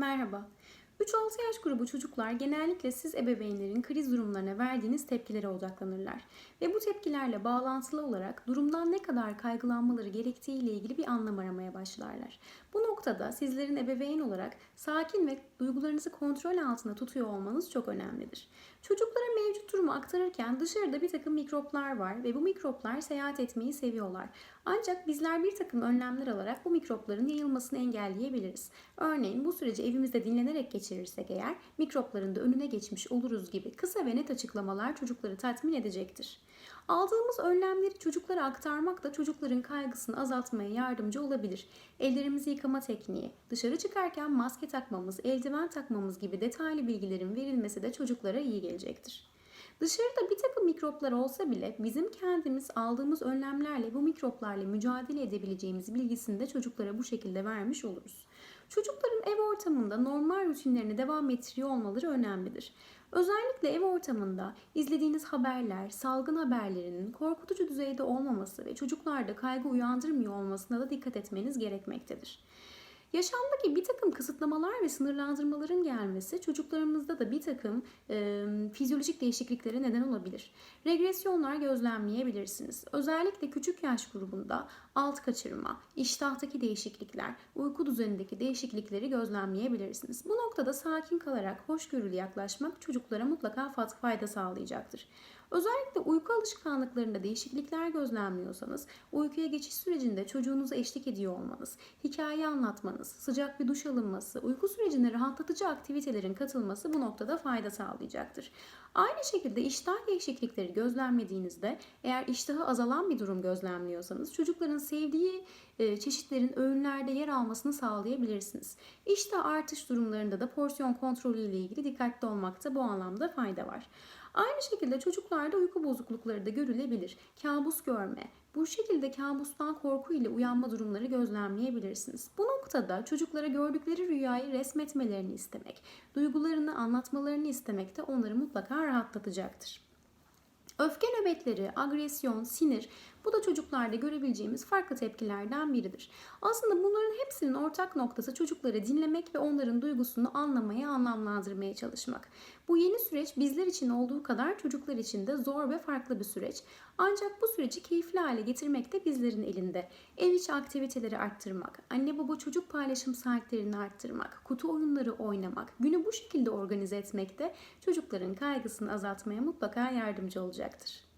Merhaba. 3-6 yaş grubu çocuklar genellikle siz ebeveynlerin kriz durumlarına verdiğiniz tepkilere odaklanırlar. Ve bu tepkilerle bağlantılı olarak durumdan ne kadar kaygılanmaları gerektiği ile ilgili bir anlam aramaya başlarlar. Bu noktada sizlerin ebeveyn olarak sakin ve duygularınızı kontrol altında tutuyor olmanız çok önemlidir. Çocuklara mevcut durumu aktarırken dışarıda bir takım mikroplar var ve bu mikroplar seyahat etmeyi seviyorlar. Ancak bizler bir takım önlemler alarak bu mikropların yayılmasını engelleyebiliriz. Örneğin bu süreci evimizde dinlenerek geçirirsek eğer mikropların da önüne geçmiş oluruz gibi kısa ve net açıklamalar çocukları tatmin edecektir. Aldığımız önlemleri çocuklara aktarmak da çocukların kaygısını azaltmaya yardımcı olabilir. Ellerimizi yıkama tekniği, dışarı çıkarken maske takmamız, eldiven takmamız gibi detaylı bilgilerin verilmesi de çocuklara iyi gelecektir. Dışarıda bir takım mikroplar olsa bile bizim kendimiz aldığımız önlemlerle bu mikroplarla mücadele edebileceğimiz bilgisini de çocuklara bu şekilde vermiş oluruz. Çocukların ev ortamında normal rutinlerini devam ettiriyor olmaları önemlidir. Özellikle ev ortamında izlediğiniz haberler, salgın haberlerinin korkutucu düzeyde olmaması ve çocuklarda kaygı uyandırmıyor olmasına da dikkat etmeniz gerekmektedir. Yaşamdaki bir takım kısıtlamalar ve sınırlandırmaların gelmesi çocuklarımızda da bir takım e, fizyolojik değişikliklere neden olabilir. Regresyonlar gözlemleyebilirsiniz. Özellikle küçük yaş grubunda alt kaçırma, iştahtaki değişiklikler, uyku düzenindeki değişiklikleri gözlemleyebilirsiniz. Bu noktada sakin kalarak hoşgörülü yaklaşmak çocuklara mutlaka fayda sağlayacaktır. Özellikle uyku alışkanlıklarında değişiklikler gözlemliyorsanız, uykuya geçiş sürecinde çocuğunuza eşlik ediyor olmanız, hikaye anlatmanız, sıcak bir duş alınması, uyku sürecinde rahatlatıcı aktivitelerin katılması bu noktada fayda sağlayacaktır. Aynı şekilde iştah değişiklikleri gözlemlediğinizde eğer iştahı azalan bir durum gözlemliyorsanız çocukların sevdiği e, çeşitlerin öğünlerde yer almasını sağlayabilirsiniz. İştah artış durumlarında da porsiyon kontrolü ile ilgili dikkatli olmakta bu anlamda fayda var. Aynı şekilde çocuklarda uyku bozuklukları da görülebilir. Kabus görme, bu şekilde kabustan korku ile uyanma durumları gözlemleyebilirsiniz. Bu noktada çocuklara gördükleri rüyayı resmetmelerini istemek, duygularını anlatmalarını istemek de onları mutlaka rahatlatacaktır. Öfke nöbetleri, agresyon, sinir bu da çocuklarda görebileceğimiz farklı tepkilerden biridir. Aslında bunların hepsinin ortak noktası çocukları dinlemek ve onların duygusunu anlamaya, anlamlandırmaya çalışmak. Bu yeni süreç bizler için olduğu kadar çocuklar için de zor ve farklı bir süreç. Ancak bu süreci keyifli hale getirmek de bizlerin elinde. Ev içi aktiviteleri arttırmak, anne baba çocuk paylaşım saatlerini arttırmak, kutu oyunları oynamak, günü bu şekilde organize etmek de çocukların kaygısını azaltmaya mutlaka yardımcı olacaktır.